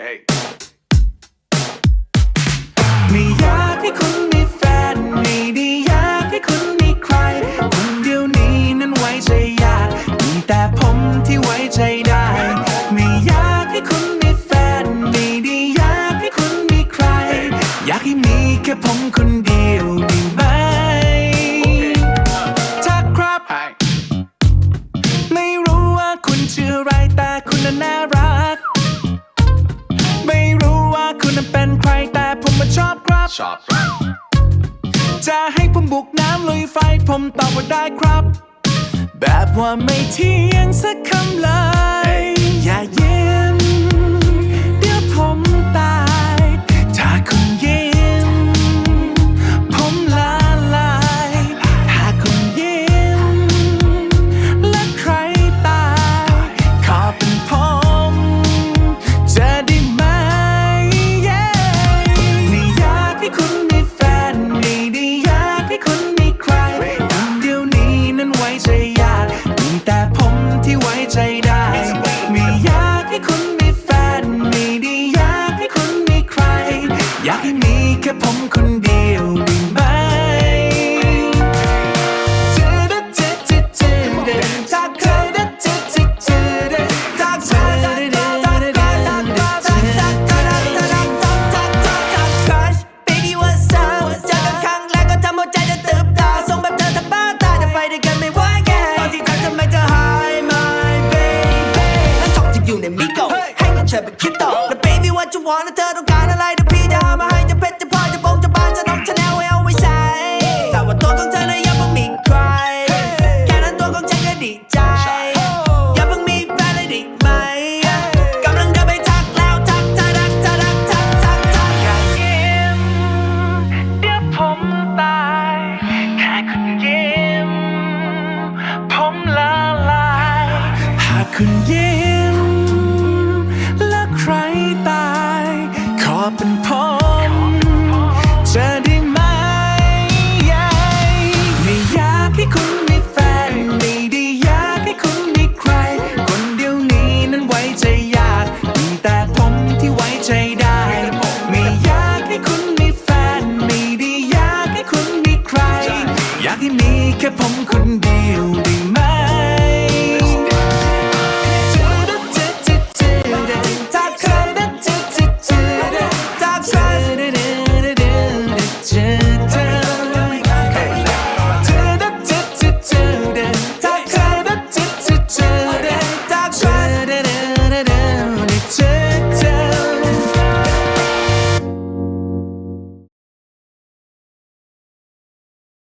Hey. ไม่อยากให้คุณมีแฟนไม่ได้อยากให้คุณมีใครคนเดียวนี้นั้นไว้ใจยากมีแต่ผมที่ไว้ใจได้ ไม่อยากให้คุณมีแฟนไม่ได้อยากให้คุณมีใคร อยากให้มีแค่ผมคนเดียวได้ไหมถ้าครับ Hi. ไม่รู้ว่าคุณชื่ออะไรแต่คุณน่ะน่ารัก คุณน่ะเป็นใครแต่ผมมาชอบครับ ชอบจะให้ผมบุกน้ำลุยไฟผมตอบว่าได้ครับ แบบว่าไม่เที่ยงสักคำเลย อไปคิดต่อ Now baby what you want เธอต้องการอะไรเดี๋พี่จะหามาให้จะเพชรจะพลอยจะบงจะบานจะน้องชาแนลไว้เอาไว้ใส่แต่ว่าตัวของเธอน่ะยังเพิ่งมีใคร แค่นั้นตัวของฉันก็ดีใจยังเพิ่งมีแฟนเลยดีไหมกำลังเดินไปทักแล้วทักทักทักทักทักทักทัก อย่ายิ้มเดี๋ยวผมตายแค่คุณยิ้ม ผมละลาย หากคุณยิ้ม แค่ผมคนเดียวได้ไหม